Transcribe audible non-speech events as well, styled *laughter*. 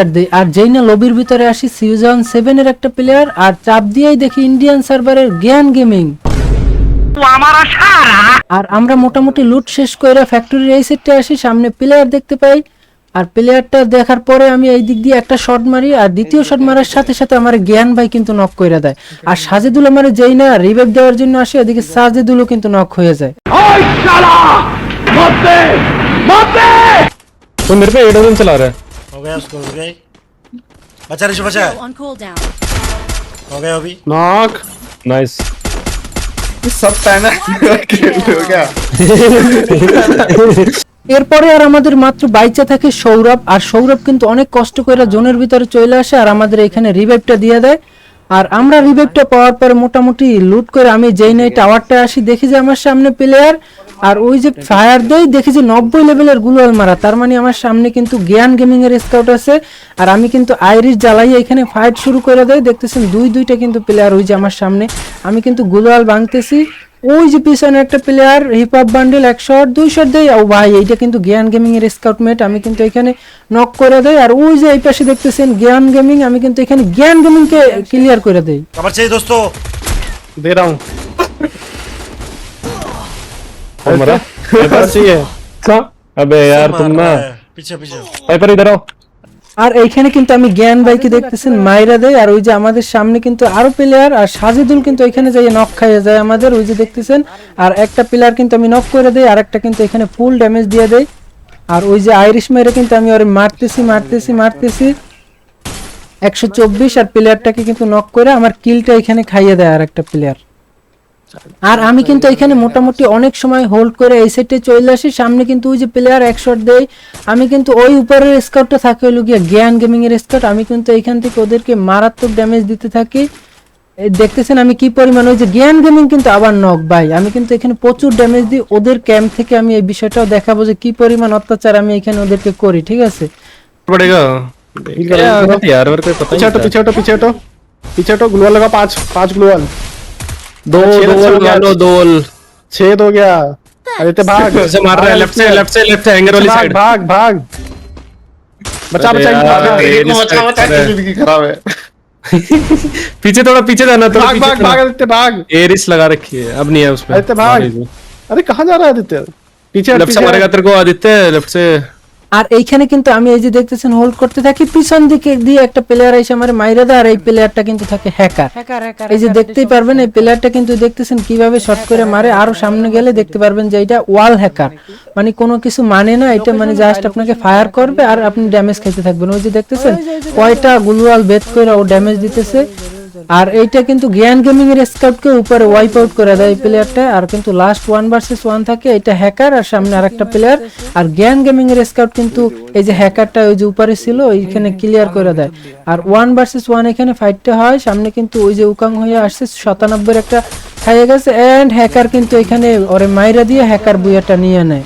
আমরা আর যেই না ভিতরে আসি সিজন একটা প্লেয়ার আর চাপ দিয়েই দেখি ইন্ডিয়ান সার্ভারের আর আমরা মোটামুটি লুট শেষ করে ফ্যাক্টরি টা আসি সামনে প্লেয়ার দেখতে পাই। আর প্লেয়ারটা দেখার পরে আমি এই দিক দিয়ে একটা শট মারি আর দ্বিতীয় শট মারার সাথে সাথে আমার জ্ঞান ভাই কিন্তু নক করে দেয় আর সাজেদুল আমার যেই না রিভাইভ দেওয়ার জন্য আসে এদিকে সাজেদুলও কিন্তু নক হয়ে যায় तुम मेरे पे एडोजन चला रहा है हो गया उसको हो गया बचा ऋषि बचा on cooldown. हो गया अभी नॉक नाइस सब पहना हो गया *laughs* *laughs* এরপরে আর আমাদের মাত্র বাইচা থাকে সৌরভ, আর সৌরভ কিন্তু অনেক কষ্ট করে জোনের ভিতরে চলে আসে, আর আমাদের এখানে রিভাইভটা দিয়ে দেয়। আর আমরা রিভাইভটা পাওয়ার পরে মোটামুটি লুট করে আমি যেই নাই টাওয়ারটা আসি, দেখি যে আমার সামনে প্লেয়ার আর ওই যে ফায়ার দেই, দেখি যে নব্বই লেভেলের গুলোয়াল মারা। তার মানে আমার সামনে কিন্তু জ্ঞান গেমিং এর স্কাউট আছে, আর আমি কিন্তু আইরিশ জ্বালাই এখানে ফাইট শুরু করে দেয়। দেখতেছেন দুই দুইটা কিন্তু প্লেয়ার ওই যে আমার সামনে। আমি কিন্তু গুলোয়াল ভাঙতেছি ওই যে পিছনে একটা প্লেয়ার হিপ হপ বান্ডেল এক শট দুই শট দেয় ও ভাই এইটা কিন্তু জ্ঞান গেমিং এর স্কাউট মেট আমি কিন্তু এখানে নক করে দেই আর ওই যে এই পাশে দেখতেছেন জ্ঞান গেমিং আমি কিন্তু এখানে জ্ঞান গেমিং কে ক্লিয়ার করে দেই खबर चाहिए दोस्तों दे रहा हूँ कौन मरा बस चाहिए अबे यार तुम ना पीछे पीछे इधर इधर आओ আর এইখানে কিন্তু আমি জ্ঞান ভাইকে দেখতেছেন? মাইরা দেয় আর ওই যে আমাদের সামনে কিন্তু আরও প্লেয়ার আর সাজিদুল কিন্তু এখানে যাই নক খাইয়ে যায় আমাদের ওই যে দেখতেছেন? আর একটা প্লেয়ার কিন্তু আমি নক করে দেই আর একটা কিন্তু এখানে ফুল ড্যামেজ দিয়ে দেয় আর ওই যে আইরিশ মেরে কিন্তু আমি ওরে মারতেছি মারতেছি মারতেছি। একশো চব্বিশ আর প্লেয়ারটাকে কিন্তু নক করে আমার কিলটা এখানে খাইয়ে দেয় আর একটা প্লেয়ার আর আমি কিন্তু এখানে মোটামুটি অনেক সময় হোল্ড করে এই সাইডে চলে আসি সামনে কিন্তু ওই যে প্লেয়ার এক শট দেয় আমি কিন্তু ওই উপরের স্কাউটটা থাকে হলো গিয়ে জ্ঞান গেমিং এর স্কাউট আমি কিন্তু এখান থেকে ওদেরকে মারাত্মক ড্যামেজ দিতে থাকি এই দেখতেছেন আমি কি পরিমাণ ওই যে জ্ঞান গেমিং কিন্তু আবার নক ভাই আমি কিন্তু এখানে প্রচুর ড্যামেজ দিই ওদের ক্যাম্প থেকে আমি এই বিষয়টাও দেখাবো যে কি পরিমাণ অত্যাচার আমি এখানে ওদেরকে করি ঠিক আছে पड़ेगा यार मेरे को पता पीछे हटो पीछे हटो पीछे हटो पीछे हटो ग्लूअल लगा पांच पांच ग्लूअल दो छेद दोल। गालो दोल छेद हो गया। आदित्य भाग। *laughs* से मार रहा है लेफ़्ट से लेफ़्ट से लेफ़्ट से हैंगर वाली साइड भाग भाग। बचा बचा बचा बचा ज़िंदगी खराब है। *laughs* पीछे थोड़ा पीछे जाना थोड़ा भाग भाग भाग आदित्य भाग। एरिस लगा रखी है अब नहीं है उसमें। आदित्य भाग। अरे कहाँ जा रहा है आदित्य? पीछे लेफ़्ट से मारेगा तेरे को आदित्य लेफ़्ट से। আর এইখানে কিন্তু আমি এই যে দেখতেছেন হোল্ড করতে থাকি পিছন দিকে দিয়ে একটা প্লেয়ার এসে আমার মাইরা দেয় আর এই প্লেয়ারটা কিন্তু থাকে হ্যাকার এই যে দেখতেই পারবেন এই প্লেয়ারটা কিন্তু দেখতেছেন কীভাবে শর্ট করে মারে আরও সামনে গেলে দেখতে পারবেন যে এটা ওয়াল হ্যাকার মানে কোনো কিছু মানে না এটা মানে জাস্ট আপনাকে ফায়ার করবে আর আপনি ড্যামেজ খেতে থাকবেন। ওই যে দেখতেছেন কয়টা গুলওয়াল বেদ করে ও ড্যামেজ দিতেছে। আর এইটা কিন্তু জ্ঞান গেমিং এর স্কাউটকে উপরে ওয়াইপ আউট করে দেয় প্লেয়ারটা আর কিন্তু লাস্ট ওয়ান ভার্সেস ওয়ান থাকে এটা হ্যাকার আর সামনে আরেকটা প্লেয়ার আর জ্ঞান গেমিং এর স্কাউট কিন্তু এই যে হ্যাকারটা ওই যে উপরে ছিল ওইখানে ক্লিয়ার করে দেয়। আর ওয়ান ভার্সেস ওয়ান এখানে ফাইটটা হয়, সামনে কিন্তু ওই যে উকাং হয়ে আসছে সাতানব্বই একটা খাইয়ে গেছে। এন্ড হ্যাকার কিন্তু এখানে ওরে মাইরা দিয়ে হ্যাকার বুয়াটা নিয়ে নেয়।